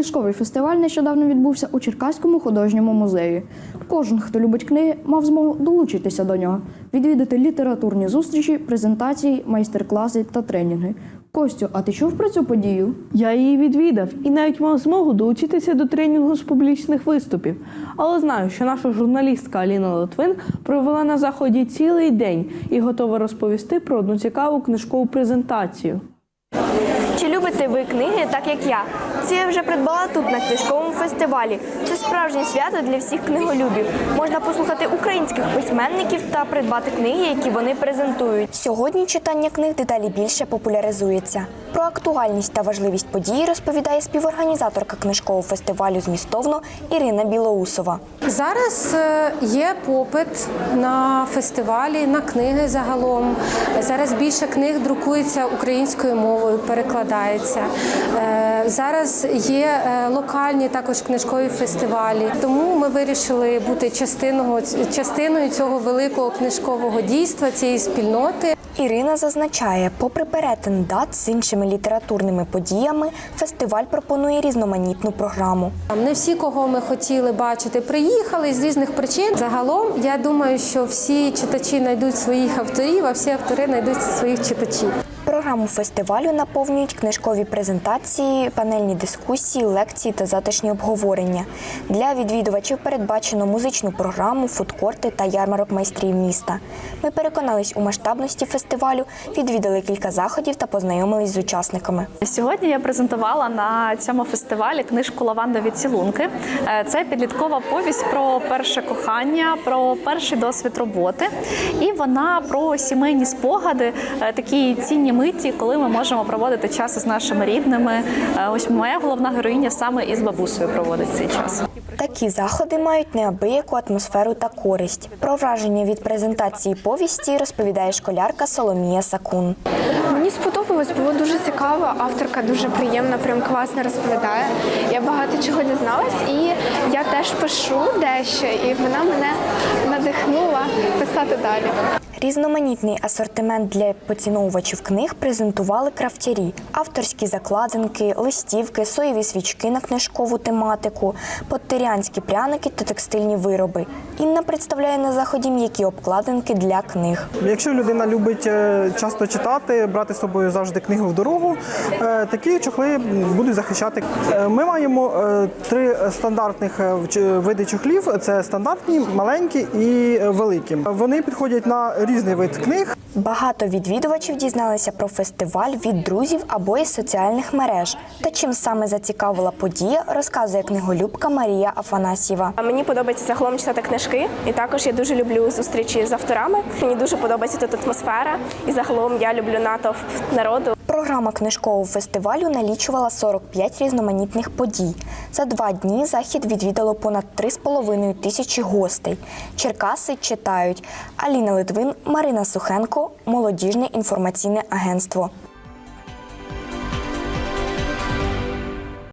Книжковий фестиваль нещодавно відбувся у Черкаському художньому музеї. Кожен, хто любить книги, мав змогу долучитися до нього, відвідати літературні зустрічі, презентації, майстер-класи та тренінги. Костю, а ти чув про цю подію? Я її відвідав і навіть мав змогу долучитися до тренінгу з публічних виступів. Але знаю, що наша журналістка Аліна Литвин провела на заході цілий день і готова розповісти про одну цікаву книжкову презентацію. Любите ви книги, так як я? Ці я вже придбала тут на книжковому фестивалі. Це справжнє свято для всіх книголюбів. Можна послухати українських письменників та придбати книги, які вони презентують. Сьогодні читання книг дедалі більше популяризується. Про актуальність та важливість події розповідає співорганізаторка книжкового фестивалю змістовно Ірина Білоусова. Зараз е, є попит на фестивалі, на книги загалом. Зараз більше книг друкується українською мовою, перекладається. Зараз є е, локальні також книжкові фестивалі. Тому ми вирішили бути частиною, частиною цього великого книжкового дійства, цієї спільноти. Ірина зазначає, попри перетин дат з іншими літературними подіями, фестиваль пропонує різноманітну програму. Не всі, кого ми хотіли бачити, приїхали з різних причин. Загалом, я думаю, що всі читачі знайдуть своїх авторів, а всі автори знайдуть своїх читачів. Програму фестивалю наповнюють книжкові презентації, панельні дискусії, лекції та затишні обговорення. Для відвідувачів передбачено музичну програму, фудкорти та ярмарок майстрів міста. Ми переконались у масштабності фестивалю, відвідали кілька заходів та познайомились з учасниками. Сьогодні я презентувала на цьому фестивалі книжку Лавандові цілунки. Е, Це підліткова повість про перше кохання, про перший досвід роботи. І вона про сімейні спогади, е, такі цінні миті, коли ми можемо проводити час із нашими рідними. Е, Ось моя головна героїня саме із бабусею проводить цей час. Такі заходи мають неабияку атмосферу та користь. Про враження від презентації повісті розповідає школярка Соломія Сакун. Мені сподобалось, було дуже цікаво. Авторка дуже приємна, прям класно розповідає. Я багато чого дізналась, і я теж пишу дещо, і вона мене надихнула писати далі. Різноманітний асортимент для поціновувачів книг презентували крафтярі, авторські закладинки, листівки, соєві свічки на книжкову тематику, подтерянські пряники та текстильні вироби. Інна представляє на заході м'які обкладинки для книг. Якщо людина любить е, часто читати, брати з собою завжди книгу в дорогу, е, такі чохли будуть захищати. Е, Ми маємо три стандартних види чохлів: це стандартні, маленькі і великі. Вони підходять на різний вид книг. Багато відвідувачів дізналися про фестиваль від друзів або із соціальних мереж. Та чим саме зацікавила подія, розказує книголюбка Марія Афанасьєва. Мені подобається загалом читати книжки, і також я дуже люблю зустрічі з авторами. Мені дуже подобається тут атмосфера, і загалом я люблю натовп народу. Програма книжкового фестивалю налічувала 45 різноманітних подій. За два дні захід відвідало понад 3,5 тисячі гостей. Черкаси читають. Аліна Литвин, Марина Сухенко, Молодіжне інформаційне агентство.